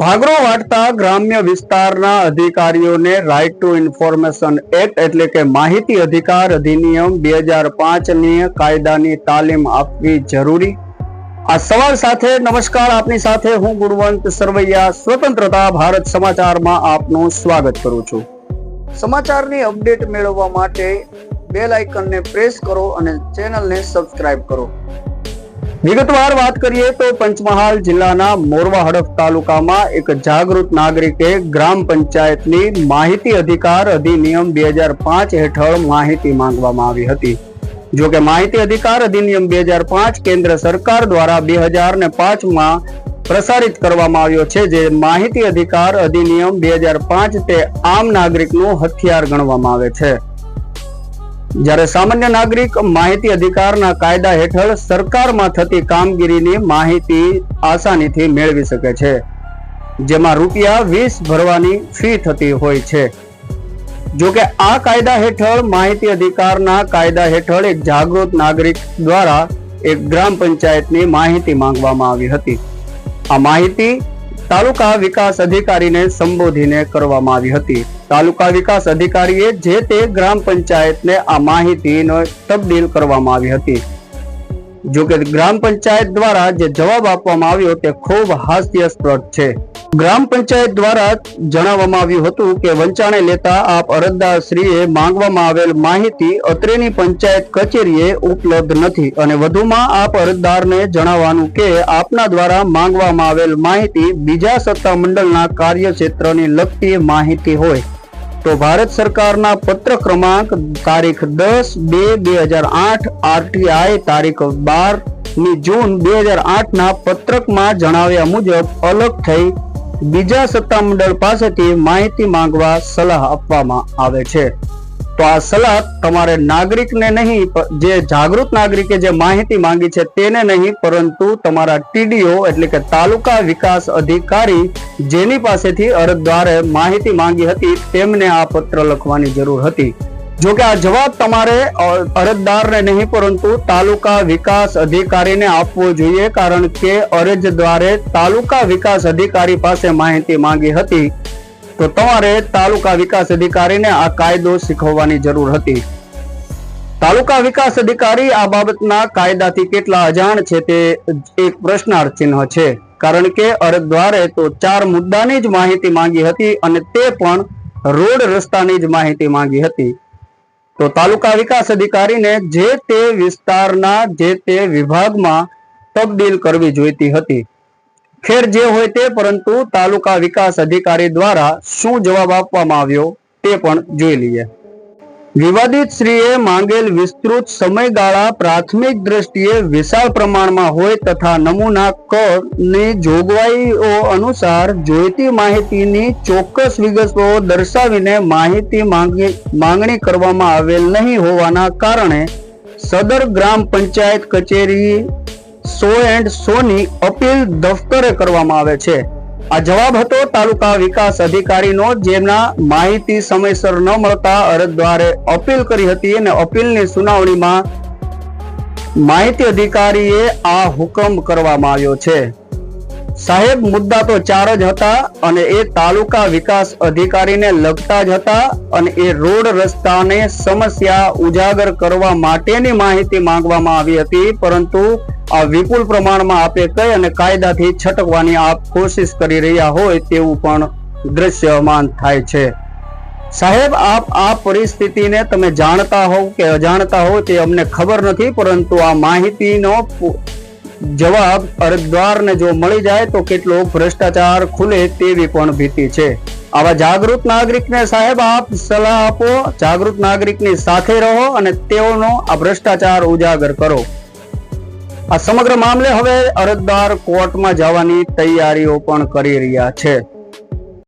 ભાગરો વાટતા ગ્રામ્ય વિસ્તારના અધિકારીઓને રાઇટ ટુ ઇન્ફોર્મેશન એક્ટ એટલે કે માહિતી અધિકાર અધિનિયમ બે હજાર પાંચની કાયદાની તાલીમ આપવી જરૂરી. આ સવાલ સાથે નમસ્કાર. આપની સાથે હું ગુણવંત સરવૈયા, સ્વતંત્રતા ભારત સમાચારમાં આપનું સ્વાગત કરું છું. સમાચારની અપડેટ મેળવવા માટે બેલ આઇકનને પ્રેસ કરો અને ચેનલને સબસ્ક્રાઇબ કરો. વિગતવાર વાત કરીએ તો પંચમહાલ જિલ્લાના મોરવા હડફ તાલુકામાં એક જાગૃત નાગરિકે ગ્રામ પંચાયતની માહિતી અધિકાર અધિનિયમ બે હજાર પાંચ હેઠળ માહિતી માંગવામાં આવી હતી. જો કે માહિતી અધિકાર અધિનિયમ બે હજાર પાંચ કેન્દ્ર સરકાર દ્વારા બે હજાર ને પાંચમાં પ્રસારિત કરવામાં આવ્યો છે, જે માહિતી અધિકાર અધિનિયમ બે હજાર પાંચ તે આમ નાગરિકનું હથિયાર ગણવામાં આવે છે. જ્યારે સામાન્ય નાગરિક માહિતી અધિકારના કાયદા હેઠળ સરકારમાં થતી કામગીરીની માહિતી આસાનીથી મેળવી શકે છે, જેમાં રૂપિયા વીસ ભરવાની ફી થતી હોય છે. જો કે આ કાયદા હેઠળ માહિતી અધિકારના કાયદા હેઠળ એક જાગૃત નાગરિક દ્વારા એક ગ્રામ પંચાયતની માહિતી માંગવામાં આવી હતી. આ માહિતી તાલુકા વિકાસ અધિકારીને સંબોધીને કરવામાં આવી હતી. તાલુકા વિકાસ અધિકારીએ જે તે ગ્રામ પંચાયતને આ માહિતીનો તબદીલ કરવામાં આવી હતી. જોકે ગ્રામ પંચાયત દ્વારા જે જવાબ આપવામાં આવ્યો તે ખૂબ હાસ્યાસ્પદ છે. ગ્રામ પંચાયત દ્વારા જણાવવામાં આવ્યું હતું કે વંચાણે લેતા આપ અરજદારશ્રીએ માંગવામાં આવેલ માહિતી અત્રેની પંચાયત કચેરીએ ઉપલબ્ધ નથી અને વધુમાં આપ અરજદારને જણાવવાનું કે આપના દ્વારા માંગવામાં આવેલ માહિતી બીજા સત્તા મંડળના કાર્યક્ષેત્રની લગતી માહિતી હોય. તો ભારત સરકારના પત્ર ક્રમાંક તારીખ દસ બે બે હજાર આઠ આરટીઆઈ તારીખ બારની જૂન બે હજાર આઠ ના પત્રકમાં જણાવ્યા મુજબ અલગ થઈ બીજા સત્તામંડળ પાસેથી માહિતી માંગવા સલાહ આપવામાં આવે છે. તો આ સલાહ તમારે નાગરિકને નહીં જે જાગૃત નાગરિકે જે માહિતી માંગી છે તેને નહીં, પરંતુ તમારા ટીડીઓ એટલે કે તાલુકા વિકાસ અધિકારી જેની પાસેથી અરજદારે માહિતી માંગી હતી, તેમને આ પત્ર લખવાની જરૂર હતી. જો કે આ જવાબ તમારે અરજદારને નહીં, પરંતુ તાલુકા વિકાસ અધિકારીને આપવો જોઈએ, કારણ કે અરજદારે તાલુકા વિકાસ અધિકારી પાસે માહિતી માંગી હતી. તો તમારે તાલુકા વિકાસ અધિકારીને આ કાયદો શીખવવાની જરૂર હતી. તાલુકા વિકાસ અધિકારી આ બાબતના કાયદાથી કેટલા અજાણ છે તે એક પ્રશ્નાર્થ ચિહ્ન છે. કારણ કે અરજદારે તો ચાર મુદ્દાની જ માહિતી માંગી હતી અને તે પણ રોડ રસ્તાની જ માહિતી માંગી હતી. તો તાલુકા વિકાસ અધિકારીને જે તે વિસ્તારના જે તે વિભાગમાં તબદીલ કરવી જોઈતી હતી. ખેર જે હોય તે, પરંતુ તાલુકા વિકાસ અધિકારી દ્વારા શું જવાબ આપવામાં આવ્યો તે પણ જોઈ લઈએ. વિવાદિત શ્રીએ માંગેલ વિસ્તૃત સમયગાળા પ્રાથમિક દ્રષ્ટિએ વિશાળ પ્રમાણમાં હોય તથા નમૂના કરની જોગવાઈઓ અનુસાર જોઈતી માહિતીની ચોક્કસ વિગતો દર્શાવીને માહિતી માંગી, માંગણી કરવામાં આવેલ નહીં હોવાના કારણે સદર ગ્રામ પંચાયત કચેરી સો એન્ડ સોની અપીલ દફતરે કરવામાં આવે છે. આ જવાબ હતો તાલુકા વિકાસ અધિકારીનો, જેમના માહિતી સમયસર ન મળતા અરજદારે અપીલ કરી હતી અને અપીલની સુનાવણીમાં માહિતી અધિકારીએ આ હુકમ કરવામાં આવ્યો છે. સાહેબ, મુદ્દા તો ચાર જ હતા અને એ તાલુકા વિકાસ અધિકારીને લગતા જ હતા અને એ રોડ રસ્તાને સમસ્યા ઉજાગર કરવા માટેની માહિતી માંગવામાં આવી હતી. પરંતુ આ વિપુલ પ્રમાણમાં આપે કઈ અને કાયદાથી છટકવાની આપ કોશિશ કરી રહ્યા હોય તેવું પણ દ્રશ્યમાન થાય છે. સાહેબ, આપ આ પરિસ્થિતિને તમે જાણતા હોવ કે અજાણતા હોવ તે અમને ખબર નથી, પરંતુ આ માહિતીનો જવાબ અરજદારને જો મળી જાય તો કેટલો ભ્રષ્ટાચાર ખુલે તેવી પણ ભીતિ છે. આવા જાગૃત નાગરિકને સાહેબ આપ સલાહ આપો, જાગૃત નાગરિકની સાથે રહો અને તેઓનો આ ભ્રષ્ટાચાર ઉજાગર કરો. આ સમગ્ર મામલે હવે અરજદાર કોર્ટમાં જવાની તૈયારીઓ પણ કરી રહ્યા છે.